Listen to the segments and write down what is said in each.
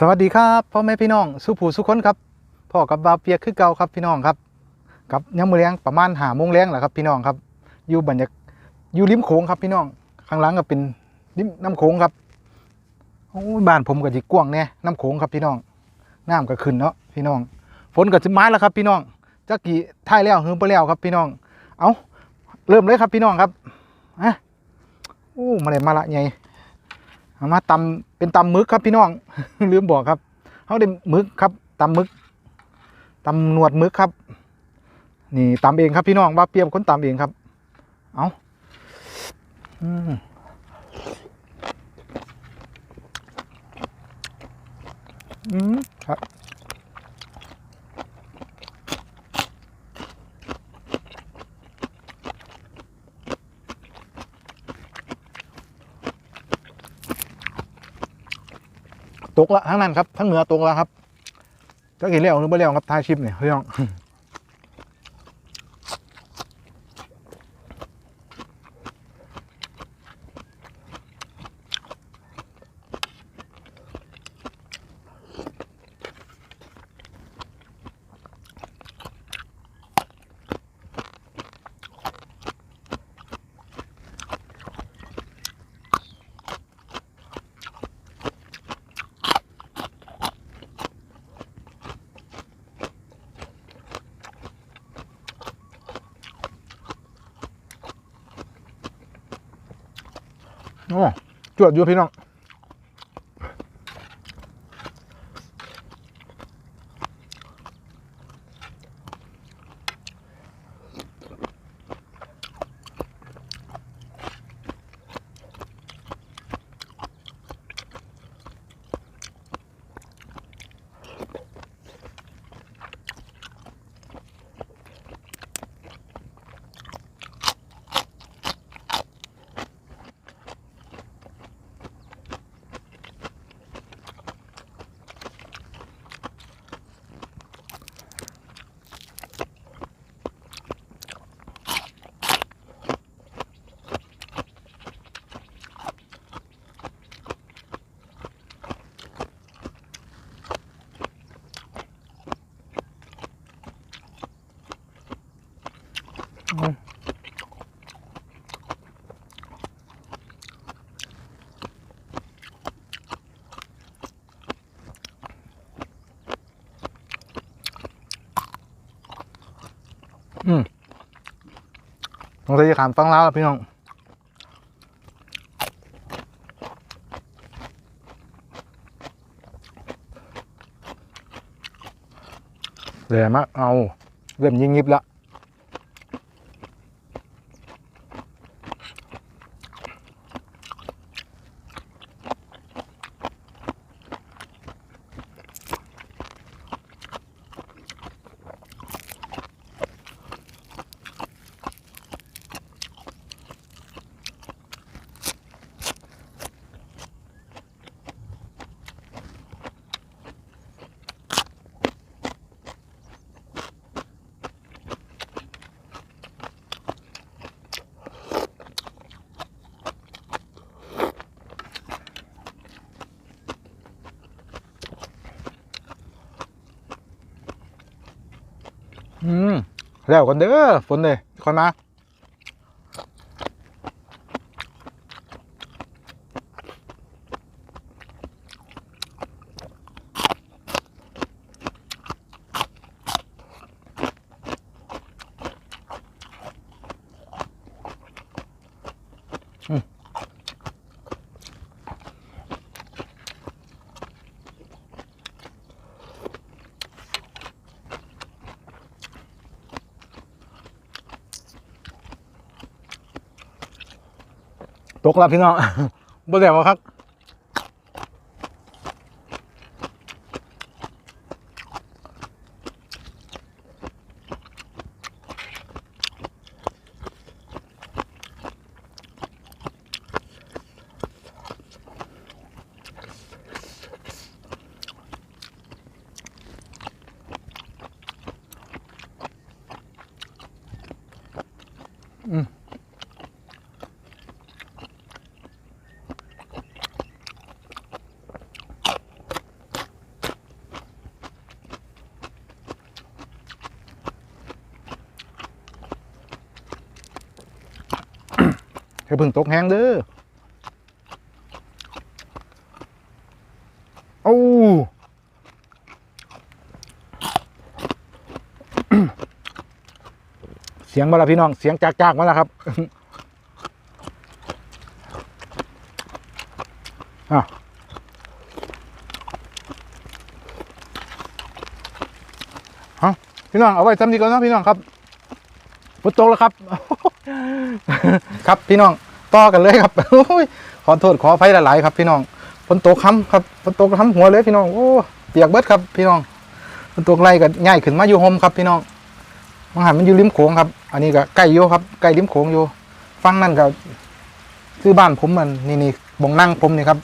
สวัสดีครับพ่อแม่พี่น้องสุภูสุคนครับพ่อกับบาวเปียกคือเก่าครับพี่น้องครับกับยามมือเลี้ยงประมาณหาโมงแรงแหละครับพี่น้องครับ อยู่บรรยากอยู่ริมโขงครับพี่น้องข้างหลังก็เป็นริมน้ำโขงครับโอ้บ้านผมก็จิกว้างแน่น้ำโขงครับพี่น้องน้ำก็ขึ้นเนาะพี่น้อง ฝนก็จะมาแล้วครับพี่น้องจักกี่ท่ายแล้วหืมไปแล้วครับพี่น้อง เอาเริ่มเลยครับพี่น้องครับอะโอ้มาเลยมาละไง เอามาตำเป็นตำมึกครับพี่น้อง ลืมบอกครับเขาได้มึกครับตำมึกตำหนวดมึกครับ นี่ตำเองครับพี่น้องว่าเปรียบคนตำเองครับ เอาอืมอืมครับ ตกละทั้งนั้นครับทั้งเหนือตกละครับจะกินเลี้ยวหรือไม่เลี้ยวครับทายชิปเนี่ยพี่น้อง โอ้จวด ต้องสงสัยจะขามฟังแล้วล่ะพี่น้องเดี๋ยวมาเอาเริ่มยิงยิบละ อืมแล้วกันเด้อฝนเลยคอยมา ตกแล้วพี่น้องบ่ได้บ่ครับ อย่าเพิ่งตกแห้งเด้อโอ้เสียงมาแล้วพี่น้อง เสียงจากๆมาแล้วครับอะฮะพี่น้องเอาไว้ซ้ำดีก่อนนะพี่น้องครับฝนตกแล้วครับ ครับพี่น้องต่อกันเลยครับโอ้ยขอโทษขอไฟหลายๆครับ พี่น้องฝนตกค้ำครับฝนตกค้ำหัวเลยพี่น้องโอ้เปียกเบิดครับ พี่น้องฝนตกไล่กันง่ายขึ้นมาอยู่โฮมครับ พี่น้องมังหันมันอยู่ริมโขงครับ อันนี้ก็ใกล้โยครับใกล้ริมโขงอยู่ฟังนั่นก็คือบ้านผมมันนี่นี่บองนั่งผมนี่ครับ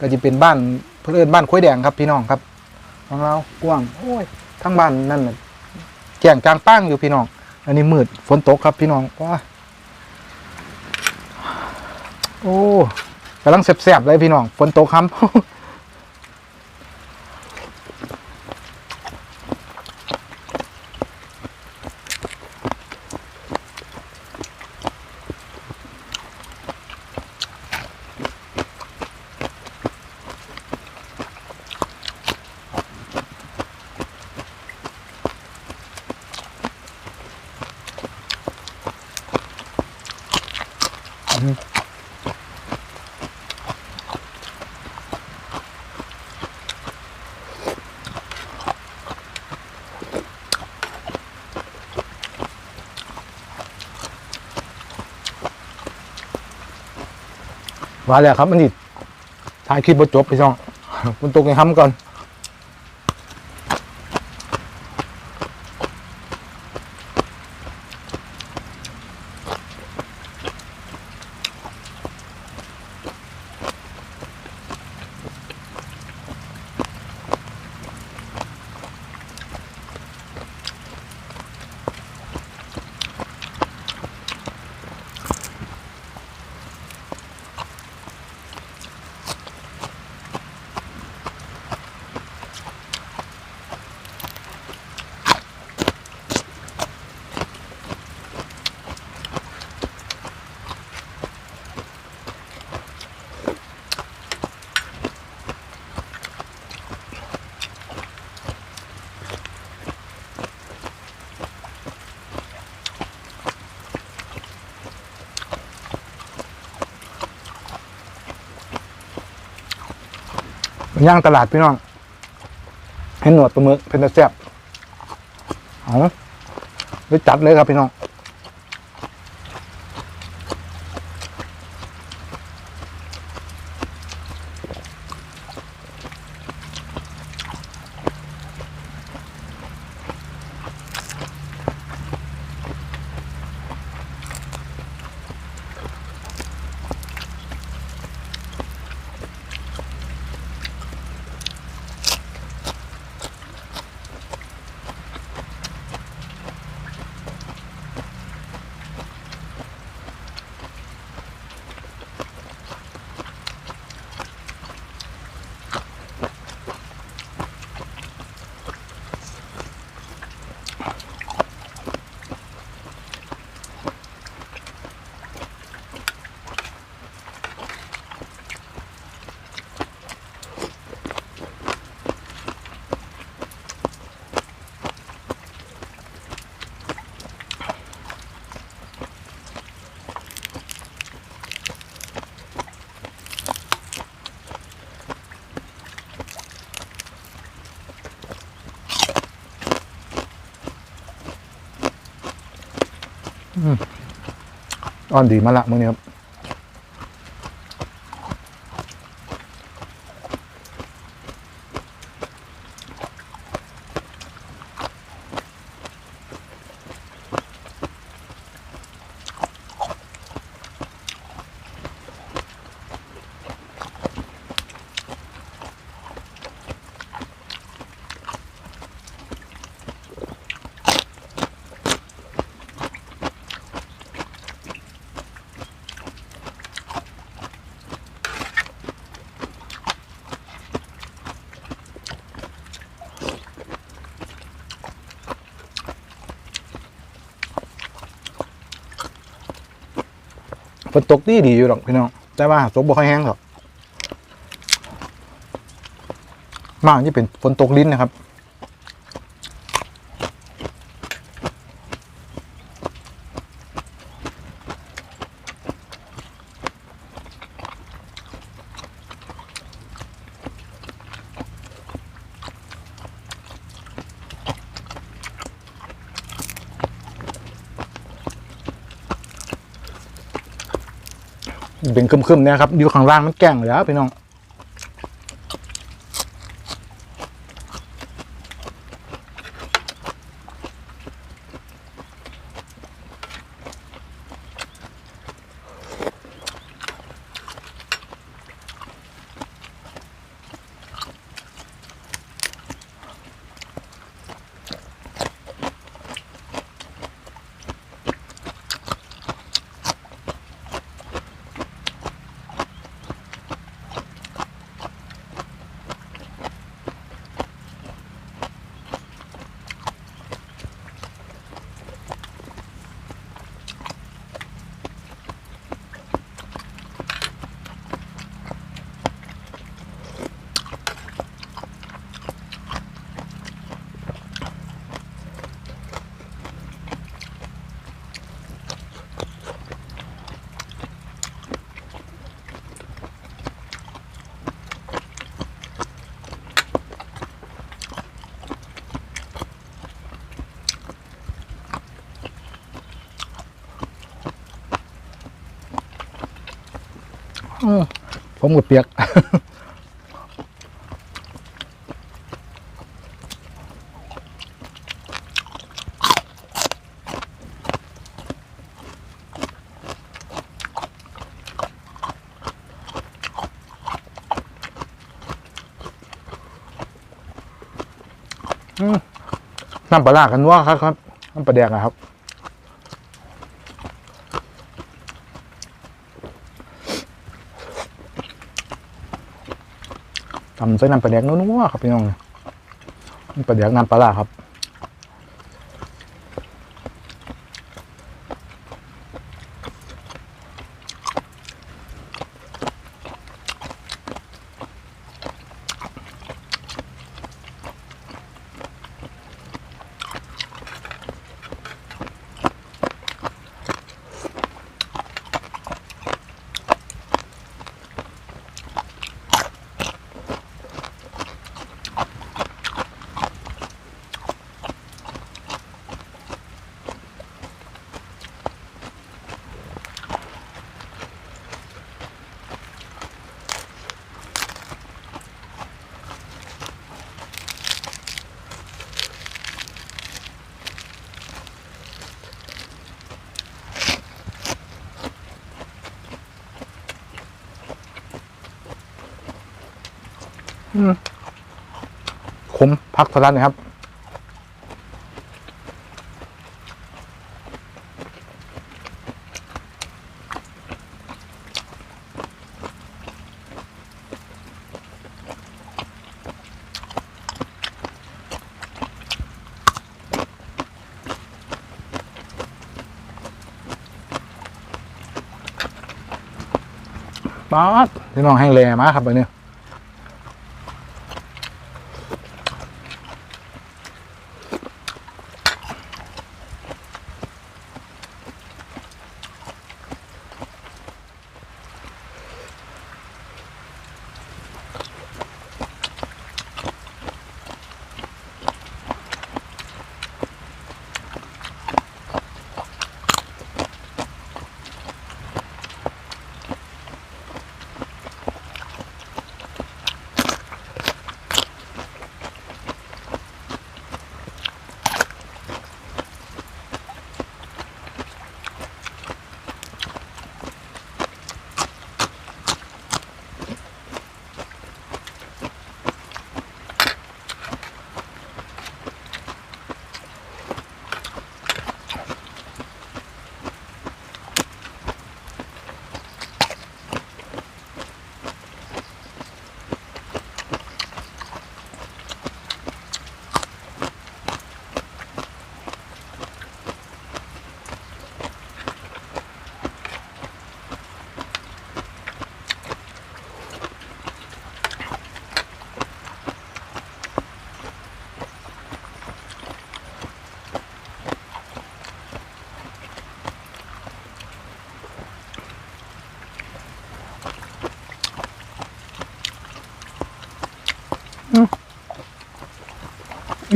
ก็จะเป็นบ้านเพื่อนบ้านคุ้ยแดงครับ พี่น้องครับของเรากว้างโอ้ยทั้งบ้านนั่นแก่งกลางป้างอยู่พี่น้อง อันนี้มืดฝนตกครับพี่น้องว้า โอ้กำลังแสบๆเลยพี่น้องฝนตกครับ มาแล้วครับมันนี่ถ่ายคลิปบจบพี่น้องฝนตกในห้ำก่อน ย่างตลาดพี่น้องให้หนวดปลาหมึกเป็นตะแซ่บเอาไปจัดเลยครับพี่น้อง อ่อนดีมาละมื้อนี้ครับ ฝนตกดีดีอยู่หรอกพี่น้องแต่ว่าตกบ่ค่อยแห้งหรอกมากที่เป็นฝนตกลิ้นนะครับ เป็นคึมๆเนี่ยครับอยู่ข้างล่างมันแกล้งเลยครับพี่น้อง ผมกับเปียก น้ำปลาร้ากันว่าครับครับน้ำปลาแดกอะครับ ทำใส่น้ำปลาแดกนัวๆครับพี่น้องน้ำปลาแดกน้ำปลาล่าครับ ขมพักสลัดนะครับ ป๊าดพี่น้องแห้งแรงมาครับอันนี้อ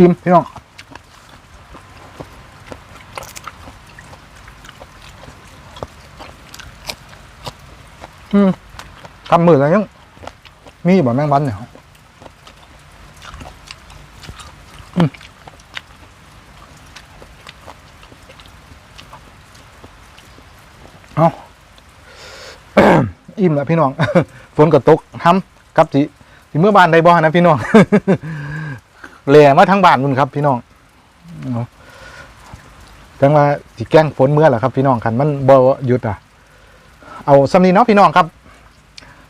ยิ้มพี่น้องอืมทำมืออะไรยังมีบ่แมงวันเนี่ยเอาอิ่มแล้วพี่น้อง ฝนก็ตกห้ำกับสิสิเมื่อบานได้บ่นะพี่น้อง แหล่มาทั้งบ้านนุ่นครับ พี่น้องเอาจังว่าสิแกล้งฝนเมื่อแหละครับ พี่น้องคันมันบ่หยุดอะ เอาสำนีเนาะพี่น้องครับ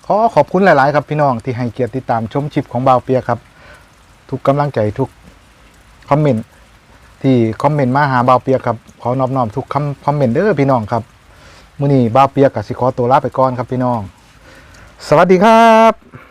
ขอขอบคุณหลาย ๆ ครับพี่น้องที่ให้เกียรติติดตามชมชิปของบาวเปียครับ ทุกกำลังใจทุกคอมเมนต์ที่คอมเมนต์มาหาบาวเปียครับขอนอบน้อมทุกคำคอมเมนต์เด้อพี่น้องครับมื้อนี้บาวเปียกับสิขอตัวลาไปก่อนครับพี่น้อง สวัสดีครับ